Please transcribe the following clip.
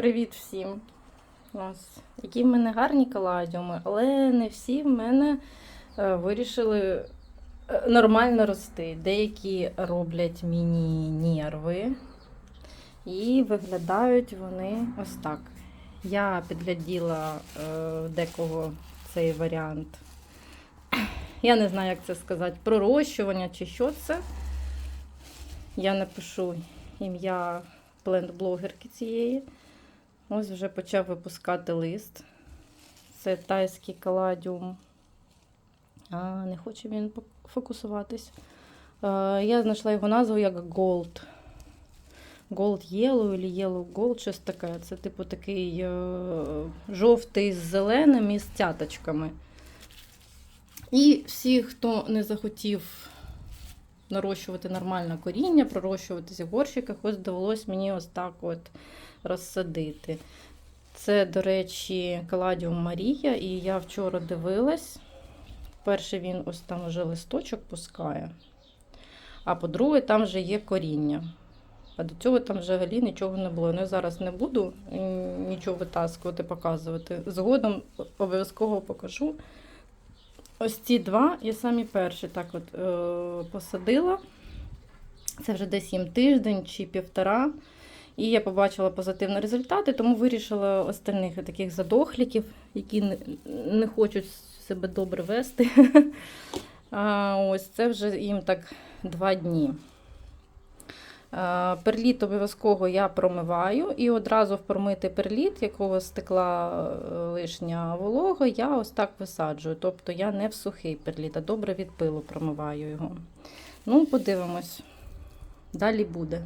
Привіт всім! Ось, які в мене гарні каладіуми, але не всі в мене е, вирішили е, нормально рости. Деякі роблять міні-нерви і виглядають вони ось так. Я підгляділа е, декого цей варіант. Я не знаю, як це сказати, пророщування чи що це. Я напишу ім'я бленд-блогерки цієї. Ось вже почав випускати лист. Це тайський каладіум. А, не хоче він фокусуватись. Я знайшла його назву як Gold. Gold Yellow або Yellow Gold, щось таке. Це типу такий е, жовтий з зеленим і з цяточками. І всі, хто не захотів нарощувати нормальне коріння, пророщуватися в горщиках, ось довелось мені ось так от розсадити. Це, до речі, Каладіум Марія, і я вчора дивилась. Перше, він ось там вже листочок пускає. А по-друге, там вже є коріння. А до цього там взагалі нічого не було. Ну, я зараз не буду нічого витаскувати, показувати. Згодом обов'язково покажу. Ось ці два я самі перші так от е, посадила. Це вже десь їм тиждень чи півтора. І я побачила позитивні результати, тому вирішила остальних таких задохліків, які не, хочуть себе добре вести. А, ось це вже їм так два дні. А, Перліт обов'язково я промиваю і одразу в промити перліт, якого стекла е, лишня волога, я ось так висаджую. Тобто я не в сухий перліт, а добре від пилу промиваю його. Ну, подивимось. Далі буде.